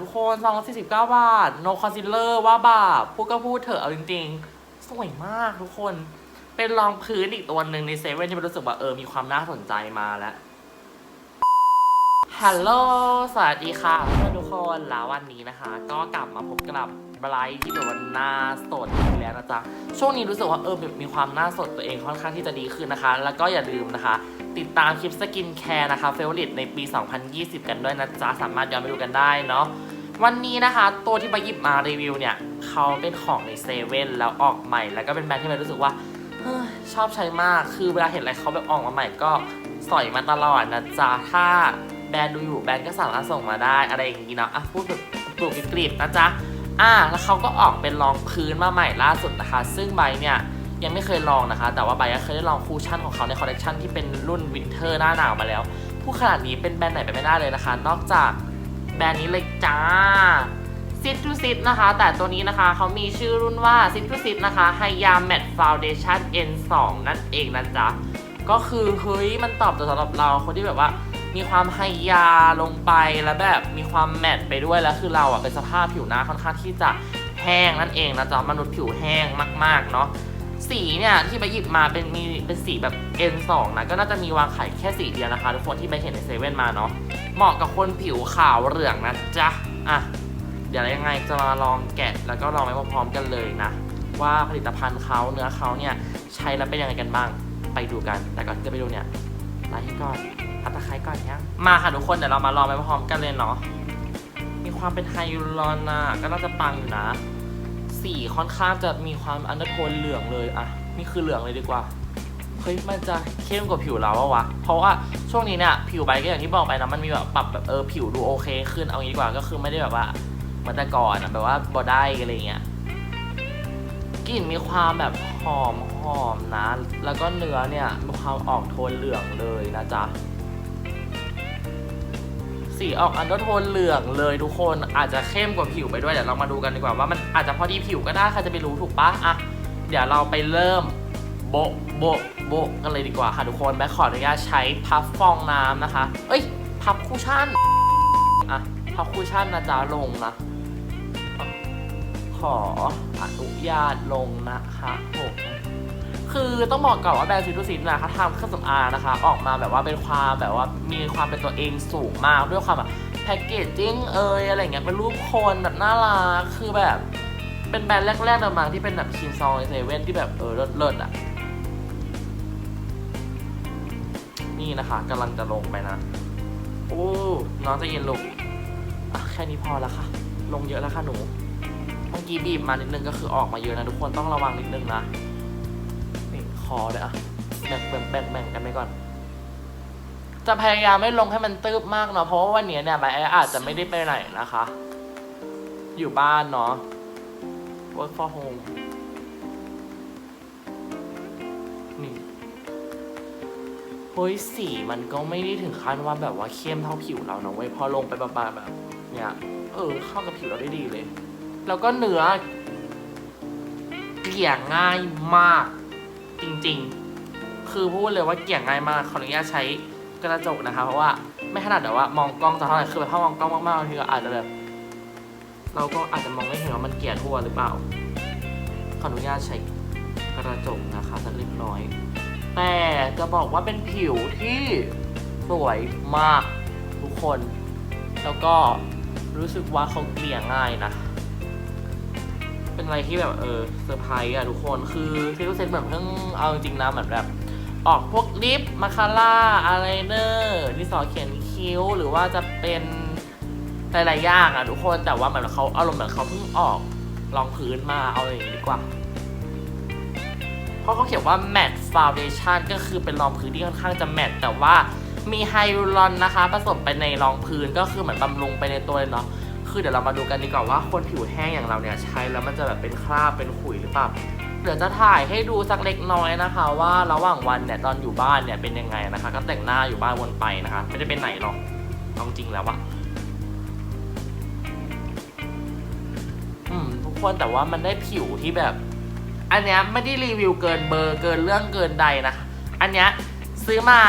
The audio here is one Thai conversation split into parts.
ทุกคนซองละ49 บาท no concealer ว่าบาปพูดก็พูดเถอะเอาจริงๆ สวยมากทุกคน เป็นรองพื้นอีกตัวหนึ่งในเซเว่นที่รู้สึกว่าเออมีความน่าสนใจมาแล้วฮัลโหล สวัสดีค่ะทุกคน แล้ววันนี้นะคะ ก็กลับมาพบกับไบรท์ที่แบบว่าหน้าสดอีกแล้วนะจ๊ะ ช่วงนี้รู้สึกว่าเออแบบมีความหน้าสดตัวเองค่อนข้างที่จะดีขึ้นนะคะ แล้วก็อย่าลืมนะคะ ติดตามคลิปสกินแคร์นะคะเฟเวอริตในปี 2020 กันด้วยนะจ๊ะ สามารถย้อนไปดูกันได้เนาะ วันนี้นะคะ ตัวที่ไปหยิบมารีวิวเนี่ยเขาเป็นของในเซเว่นแล้วออกใหม่ แล้วก็เป็นแบรนด์ที่มันรู้สึกว่าชอบใช้มากคือเวลาเห็นอะไรเขาแบบออกมาใหม่ก็สอยมาตลอดนะจ๊ะถ้าแบรนด์ดูอยู่แบรนด์ก็สามารถส่งมาได้อะไรอย่างนี้เนาะอะพูดแบบปลูกกรีบนะจ๊ะอ่าแล้วเขาก็ออกเป็นรองพื้นมาใหม่ล่าสุดนะคะ ซึ่งใบเนี่ยยังไม่เคยลองนะคะ แต่ว่าใบก็เคยได้ลองคูชั่นของเขาในคอลเลคชันที่เป็นรุ่นวินเทอร์หน้าหนาวมาแล้ว ผู้ขนาดนี้เป็นแบรนด์ไหนไปไม่ได้เลยนะคะ นอกจาก แบรนด์นี้เลยจ้าซิต to ซิตนะคะ แต่ตัวนี้นะคะเขามีชื่อรุ่นว่าซิต to ซิตนะคะไฮยาแมตฟาวเดชั่น N2 นั่นเองนะจ๊ะ ก็คือเฮ้ยมันตอบโจทย์สำหรับเราคนที่แบบว่ามีความไฮยาลงไปแล้วแบบมีความแมตไปด้วยแล้วคือเราอะเป็นสภาพผิวหน้าค่อนข้างที่จะแห้งนั่นเองนะจ๊ะมนุษย์ผิวแห้งมากๆเนาะ สีเนี่ยที่ไปหยิบมาเป็นมีเป็นสีแบบ N2 นะก็น่าจะมีวางขายแค่สีเดียวนะคะทุกคนที่ไปเห็นในเซเว่นมาเนาะเหมาะกับคนผิวขาวเหลืองนะจ๊ะอะเดี๋ยวยังไงจะมาลองแกะแล้วก็ลองไปพร้อมๆกันเลยนะ ว่าผลิตภัณฑ์เขาเนื้อเขาเนี่ยใช้แล้วเป็นยังไงกันบ้างไปดูกัน แต่ก่อนที่จะไปดูเนี่ยไลค์ก่อนพัตะไคร้ก่อนเนี่ยมาค่ะทุกคนเดี๋ยวเรามาลองไปพร้อมกันเลยเนาะมีความเป็นไฮยูรอนนะก็น่าจะปังอยู่นะ สีค่อนข้างจะมีความอันเดอร์โทนเหลืองเลยอะนี่คือเหลืองเลยดีกว่าเฮ้ยมันจะเข้มกว่าผิวเราอะวะเพราะว่าช่วงนี้เนี่ยผิวใบก็อย่างที่บอกไปนะมันมีแบบปรับแบบเออผิวดูโอเคขึ้นเอางี้ดีกว่าก็คือไม่ได้แบบว่าเหมือนแต่ก่อนอะแบบว่าบอได้อะไรเงี้ยกลิ่นมีความแบบหอมหอมนะ แล้วก็เนื้อเนี่ยมีความออกโทนเหลืองเลยนะจ๊ะ สีออกอันเดอร์โทนเหลืองเลยทุกคนอาจจะเข้มกว่าผิวไปด้วยเดี๋ยวเรามาดูกันดีกว่าว่ามันอาจจะพอดีผิวก็ได้ใครจะไปรู้ถูกปะอะเดี๋ยวเราไปเริ่มโบโบโบกันเลยดีกว่าค่ะทุกคนแม่ขออนุญาตใช้พับฟองน้ำนะคะ เอ้ยพับคูชั่นอะพับคูชั่นนะจ๊ะลงนะขออนุญาตลงนะคะผม คือต้องบอกก่อนว่าแบรนด์ซิทูซินนะคะทำเครื่องสำอางนะคะ ออกมาแบบว่าเป็นความแบบว่ามีความเป็นตัวเองสูงมากด้วยความแบบแพคเกจจิ้งเอยอะไรเงี้ยเป็นรูปคนแบบน่ารักคือแบบเป็นแบรนด์แรกๆเลยมาที่เป็นแบบคินซองเซเว่นที่แบบเออเลิศๆอะนี่นะคะกำลังจะลงไปนะโอ้น้องจะเย็นลงอะแค่นี้พอแล้วค่ะ ลงเยอะแล้วค่ะหนูเมื่อกี้บีบมานิดนึงก็คือออกมาเยอะนะทุกคนต้องระวังนิดนึงนะ คอเลยอะแบ่งแบ่งแบ่งแบ่งกันไปก่อน จะพยายามไม่ลงให้มันตืบมากเนาะเพราะว่าวันนี้เนี่ยใบออาจจะไม่ได้ไปไหนนะคะ อยู่บ้านเนาะ work for home นี่เฮ้ยสีมันก็ไม่ได้ถึงขั้นว่าแบบว่าเข้มเท่าผิวเราเนาะเว้ยพอลงไปบางๆแบบเนี่ยเออเข้ากับผิวเราได้ดีเลย แล้วก็เนื้อเกลี่ยง่ายมาก จริงๆ คือพูดเลยว่าเกี่ยงง่ายมากขออนุญาตใช้กระจกนะคะ เพราะว่าไม่ถนัดแบบว่ามองกล้องจะเท่าไหร่คือแบบถ้ามองกล้องมากๆบางทีก็อาจจะแบบ เราก็อาจจะมองไม่เห็นว่ามันเกี่ยทั่วหรือเปล่าขออนุญาตใช้กระจกนะคะสักเล็กน้อย แต่จะบอกว่าเป็นผิวที่สวยมากทุกคน แล้วก็รู้สึกว่าเขาเกลี่ยง่ายนะ เป็นอะไรที่แบบเออเซอร์ไพรส์อะทุกคนคือซิลเซนเหมือนเพิ่งเอาจริงๆนะเหมือนแบบ ออกพวกลิปมาคาร่าอะไรเนอร์ดินสอเขียนคิ้ว หรือว่าจะเป็นหลายๆอย่างอะทุกคนแต่ว่าเหมือนเขาอารมณ์เหมือนเขาเพิ่งออกรองพื้นมาเอาอย่างนี้ดีกว่าเพราะเขาเขียนว่า matte foundation ก็คือเป็นรองพื้นที่ค่อนข้างจะแมตต์แต่ว่ามีไฮรูรอนนะคะ ผสมไปในรองพื้นก็คือเหมือนบำรุงไปในตัวเลยเนาะ คือเดี๋ยวเรามาดูกันดีกว่าว่าคนผิวแห้งอย่างเราเนี่ยใช้แล้วมันจะแบบเป็นคราบเป็นขุยหรือเปล่าเดี๋ยวจะถ่ายให้ดูสักเล็กน้อยนะคะ ว่าระหว่างวันเนี่ยตอนอยู่บ้านเนี่ยเป็นยังไงนะคะ ก็แต่งหน้าอยู่บ้านวนไปนะคะ ไม่ได้เป็นไหนหรอกเอาจริงแล้วอะอืมทุกคนแต่ว่ามันได้ผิวที่แบบ อันเนี้ยไม่ได้รีวิวเกินเบอร์เกินเรื่องเกินใดนะ อันเนี้ยซื้อมา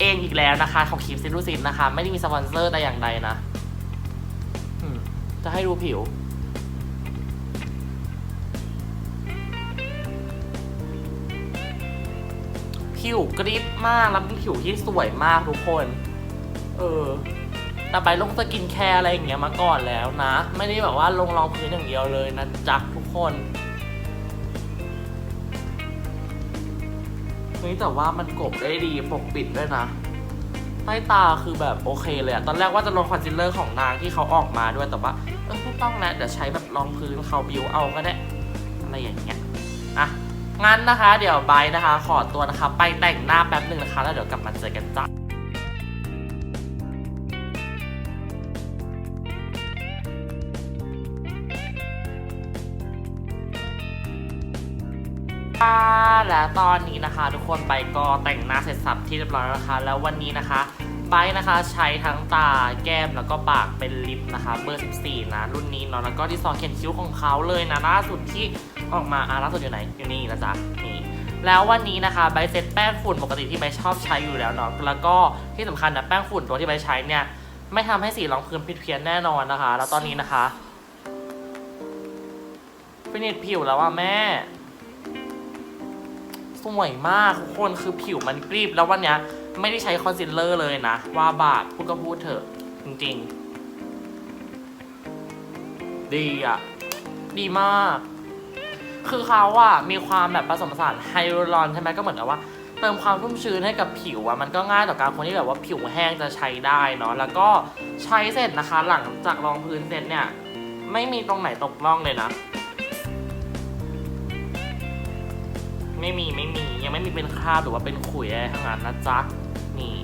เองอีกแล้วนะคะของคลิปซิลูซินนะคะ ไม่ได้มีสปอนเซอร์แต่อย่างใดนะ จะให้ดูผิว ผิวกริบมาก แล้วเป็นผิวที่สวยมากทุกคน เออแต่ไปลงสกินแคร์อะไรอย่างเงี้ยมาก่อนแล้วนะ ไม่ได้แบบว่าลงรองพื้นอย่างเดียวเลยนะจ๊ะทุกคนเฮ้ยแต่ว่ามันกบได้ดีปกปิดด้วยนะใต้ตาคือแบบโอเคเลยอะตอนแรกว่าจะลงคอนซีลเลอร์ของนางที่เขาออกมาด้วยแต่ว่า เออไม่ต้องนะเดี๋ยวใช้แบบรองพื้นเขาบิวเอาก็ได้อะไรอย่างเงี้ยอะงั้นนะคะ เดี๋ยวไบนะคะ ขอตัวนะคะ ไปแต่งหน้าแป๊บหนึ่งนะคะ แล้วเดี๋ยวกลับมาเจอกันจ้าค่ะและตอนนี้นะคะ ทุกคนไปก็แต่งหน้าเสร็จสับที่เรียบร้อยแล้วนะคะ แล้ววันนี้นะคะ ไบร์ทนะคะ ใช้ทั้งตาแก้มแล้วก็ปากเป็นลิปนะคะ เบอร์ 14 นะ รุ่นนี้เนาะแล้วก็ที่ซองเขียนคิ้วของเขาเลยนะล่าสุดที่ออกมาอะล่าสุดอยู่ไหนอยู่นี่นะจ๊ะนี่แล้ววันนี้นะคะใบเซ็ตแป้งฝุ่นปกติที่ใบชอบใช้อยู่แล้วเนาะแล้วก็ที่สำคัญนะแป้งฝุ่นตัวที่ใบใช้เนี่ยไม่ทำให้สีรองพื้นผิดเพี้ยนแน่นอนนะคะ แล้วตอนนี้นะคะฟินิชผิวแล้วว่าแม่สวยมากทุกคนคือผิวมันกรีบแล้ววันเนี้ย ไม่ได้ใช้คอนซีลเลอร์เลยนะ ว่าบาปพูดก็พูดเถอะ จริงๆ ดีอะดีมาก คือเขาอะมีความแบบผสมผสานไฮโดรลอนใช่ไหมก็เหมือนกับว่าเติมความชุ่มชื้นให้กับผิวอะมันก็ง่ายต่อการคนที่แบบว่าผิวแห้งจะใช้ได้เนาะแล้วก็ใช้เสร็จนะคะ หลังจากรองพื้นเสร็จเนี่ย ไม่มีตรงไหนตกร่องเลยนะ ไม่มีไม่มียังไม่มีเป็นคราบหรือว่าเป็นขุยอะไรทั้งนั้นนะจ๊ะ นี่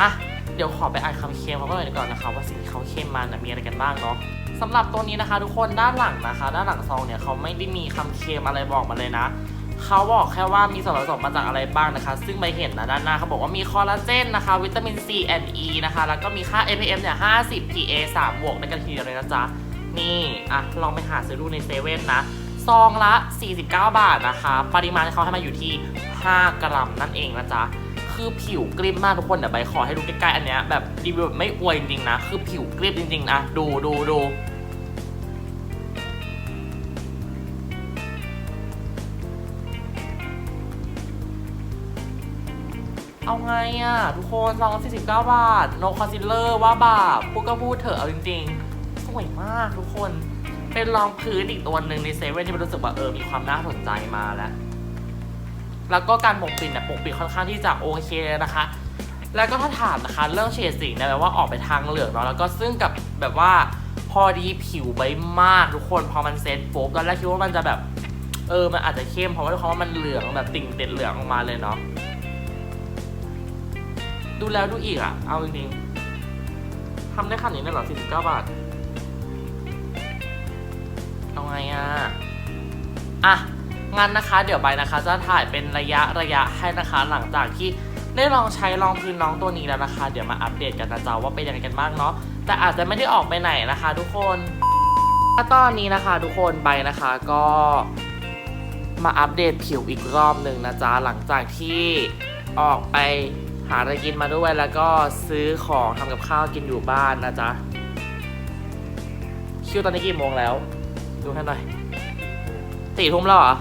อะเดี๋ยวขอไปอ่านคำเค็มเขาก็เลยดีก่อนนะคะว่าสิ่งที่เขาเค็มมานะมีอะไรกันบ้างเนาะสำหรับตัวนี้นะคะ ทุกคนด้านหลังนะคะ ด้านหลังซองเนี่ยเขาไม่ได้มีคำเค็มอะไรบอกมาเลยนะเขาบอกแค่ว่ามีส่วนผสมมาจากอะไรบ้างนะคะ ซึ่งไปเห็นนะด้านหน้าเขาบอกว่ามีคอลลาเจนนะคะ วิตามิน C and E นะคะ แล้วก็มีค่า APM เนี่ย50 PA 3บวกในกันทีเดียวเลยนะจ๊ะ นี่อะลองไปหาซื้อดูในเซเว่นนะซองละ 49 บาทนะคะ ปริมาณเขาให้มาอยู่ที่ 5 กรัมนั่นเองนะจ๊ะ คือผิวกริบมากทุกคนเดี๋ยวใบขอให้ดูใกล้ๆอันเนี้ยแบบรีวิวไม่อวยจริงๆนะ คือผิวกริบจริงๆนะดูดูดูเอาไงอะ ทุกคนซองละ49 บาท no concealer ว่าบาปพูดก็พูดเถอะเอาจริงๆ สวยมากทุกคน เป็นรองพื้นอีกตัวหนึ่งในเซเว่นที่มันรู้สึกว่าเออ มีความน่าสนใจมาแล้ว แล้วก็การปกปิดเนี่ยปกปิดค่อนข้างที่จะโอเคนะคะ แล้วก็ถ้าถามนะคะเรื่องเฉดสีเนี่ยแบบว่าออกไปทางเหลืองเนาะแล้วก็ซึ่งกับแบบว่าพอดีผิวใบมากทุกคนพอมันเซ็ตปุ๊บตอนแรกคิดว่ามันจะแบบเออมันอาจจะเข้มเพราะว่าด้วยความว่ามันเหลืองแบบติ่งเด็ดเหลืองออกมาเลยเนาะดูแล้วดูอีกอะเอาจริงๆทำได้ขนาดนี้เลยเหรอ49 บาทเอาไงอะอะ งั้นนะคะเดี๋ยวใบนะคะ จะถ่ายเป็นระยะระยะให้นะคะ หลังจากที่ได้ลองใช้ลองพื้นน้องตัวนี้แล้วนะคะ เดี๋ยวมาอัปเดตกันนะจ๊ะว่าเป็นยังไงกันบ้างเนาะแต่อาจจะไม่ได้ออกไปไหนนะคะ ทุกคนตอนนี้นะคะ ทุกคนใบนะคะก็มาอัปเดตผิวอีกรอบหนึ่งนะจ๊ะหลังจากที่ออกไปหาอะไรกินมาด้วยแล้วก็ซื้อของทำกับข้าวกินอยู่บ้านนะจ๊ะคิวตอนนี้กี่โมงแล้ว ดูให้หน่อยสี่ทุ่มแล้วเหรอ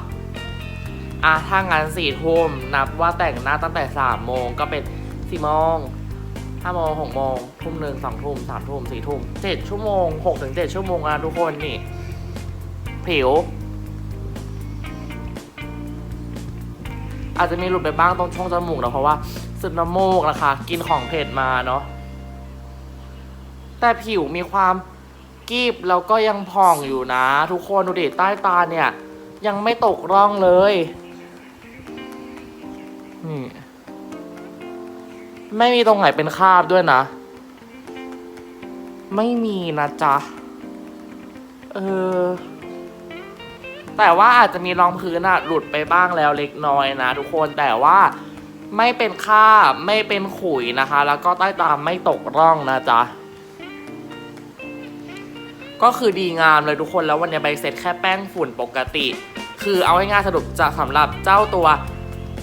อะถ้างั้นสี่ทุ่มนับว่าแต่งหน้าตั้งแต่สามโมงก็เป็นสี่โมงห้าโมงหกโมงทุ่มหนึ่งสองทุ่มสามทุ่มสี่ทุ่มเจ็ดชั่วโมงหกถึงเจ็ดชั่วโมงนะทุกคนนี่ ผิว อาจจะมีหลุดไปบ้างตรงช่องจมูกนะเพราะว่าซึมน้ำมูกนะคะ กินของเผ็ดมาเนาะแต่ผิวมีความกีบแล้วก็ยังผ่องอยู่นะ ทุกคนดูดิใต้ตาเนี่ย ยังไม่ตกร่องเลย นี่ ไม่มีตรงไหนเป็นคาบด้วยนะ ไม่มีนะจ๊ะ เออ แต่ว่าอาจจะมีรองพื้นอะหลุดไปบ้างแล้วเล็กน้อยนะทุกคนแต่ว่าไม่เป็นคาบไม่เป็นขุยนะคะ แล้วก็ใต้ตาไม่ตกร่องนะจ๊ะก็คือดีงามเลยทุกคนแล้ววันนี้ใบเซ็ตแค่แป้งฝุ่นปกติ คือเอาง่ายๆสรุปจะสำหรับเจ้าตัว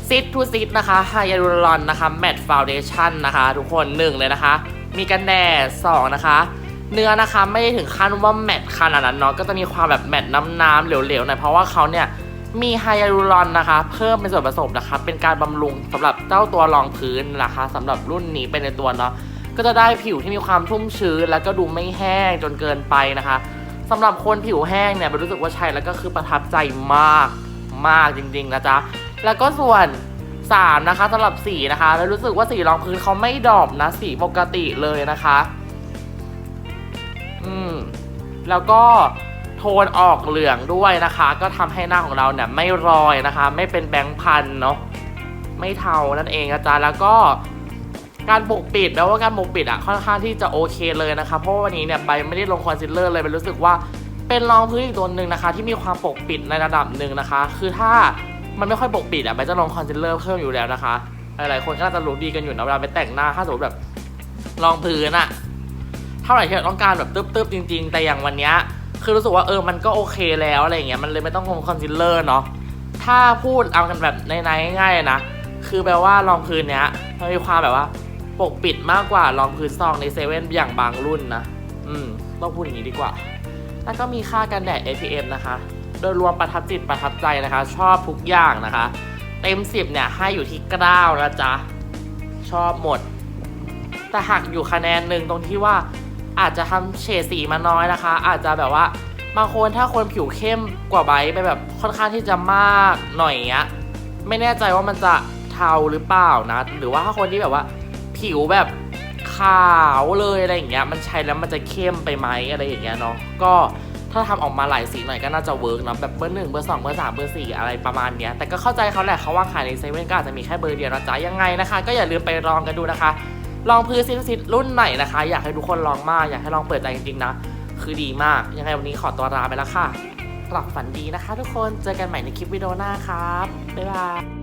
ซิททูซิทนะคะไฮยาลูรอนนะคะแมตต์ฟาวเดชั่นนะคะ ทุกคนหนึ่งเลยนะคะ มีกันแดดสองนะคะ เนื้อนะคะไม่ได้ถึงขั้นว่าแมตต์ขนาดนั้นเนาะก็จะมีความแบบแมตต์น้ำๆเหลวๆหน่อยเพราะว่าเขาเนี่ยมีไฮยาลูรอนนะคะ เพิ่มเป็นส่วนผสมนะคะ เป็นการบำรุงสำหรับเจ้าตัวรองพื้นนะคะสำหรับรุ่นนี้เป็นในตัวเนาะก็จะได้ผิวที่มีความชุ่มชื้น แล้วก็ดูไม่แห้งจนเกินไปนะคะสำหรับคนผิวแห้งเนี่ยรู้สึกว่าใช้แล้วก็คือประทับใจมากมากจริงๆนะจ๊ะ แล้วก็ส่วน 3 นะคะสำหรับสีนะคะ แล้วรู้สึกว่าสีรองพื้นเขาไม่ดรอปนะสีปกติเลยนะคะ อืม แล้วก็โทนออกเหลืองด้วยนะคะ ก็ทำให้หน้าของเราเนี่ยไม่รอยนะคะ ไม่เป็นแบงค์พันเนาะไม่เทานั่นเองนะจ๊ะแล้วก็การปกปิดแปลว่าการปกปิดอะค่อนข้างที่จะโอเคเลยนะคะเพราะวันนี้เนี่ยใบไม่ได้ลงคอนซีลเลอร์เลยเป็นรู้สึกว่าเป็นรองพื้นอีกตัวหนึ่งนะคะ ที่มีความปกปิดในระดับหนึ่งนะคะ คือถ้า มันไม่ค่อยปกปิดอะใบจะลงคอนซีลเลอร์เพิ่มอยู่แล้วนะคะ หลายๆคนก็น่าจะรู้ดีกันอยู่นะเวลาไปแต่งหน้าถ้าสมมติแบบรองพื้นอะเท่าไหร่ที่เราต้องการแบบตึ๊บๆจริง ๆ แต่อย่างวันเนี้ยคือรู้สึกว่าเออมันก็โอเคแล้วอะไรอย่างเงี้ยมันเลยไม่ต้องลงคอนซีลเลอร์เนาะถ้าพูดเอากันแบบในๆง่ายๆนะคือแปลว่ารองพื้นเนี้ยมันมีความแบบว่าปกปิดมากกว่ารองพื้นซองในเซเว่นอย่างบางรุ่นนะอืมต้องพูดอย่างนี้ดีกว่า แล้วก็มีค่ากันแดด APM นะคะ โดยรวมประทับจิตประทับใจนะคะ ชอบทุกอย่างนะคะ เต็ม 10 เนี่ย ให้อยู่ที่9นะจ๊ะ ชอบหมด แต่หักอยู่คะแนนหนึ่งตรงที่ว่าอาจจะทำเฉดสีมาน้อยนะคะ อาจจะแบบว่าบางคนถ้าคนผิวเข้มกว่าไบไปแบบค่อนข้างที่จะมากหน่อยเงี้ยไม่แน่ใจว่ามันจะเทาหรือเปล่านะ หรือว่าถ้าคนที่แบบว่า ผิวแบบขาวเลยอะไรอย่างเงี้ยมันใช้แล้วมันจะเข้มไปไหมอะไรอย่างเงี้ยเนาะก็ ถ้าทำออกมาหลายสีหน่อยก็น่าจะเวิร์กเนาะแบบเบอร์หนึ่งเบอร์สองเบอร์สามเบอร์สี่อะไรประมาณเนี้ยแต่ก็เข้าใจเขาแหละเขาว่าขายในเซเว่นก็อาจจะมีแค่เบอร์เดียวนะจ๊ะยังไงนะคะ ก็อย่าลืมไปลองกันดูนะคะ ลองพื้นซิซิรุ่นไหนนะคะ อยากให้ทุกคนลองมากอยากให้ลองเปิดใจจริงๆนะคือดีมาก ยังไงวันนี้ขอตัวลาไปแล้วค่ะหลับฝันดีนะคะ ทุกคนเจอกันใหม่ในคลิปวิดีโอหน้าครับบ๊ายบาย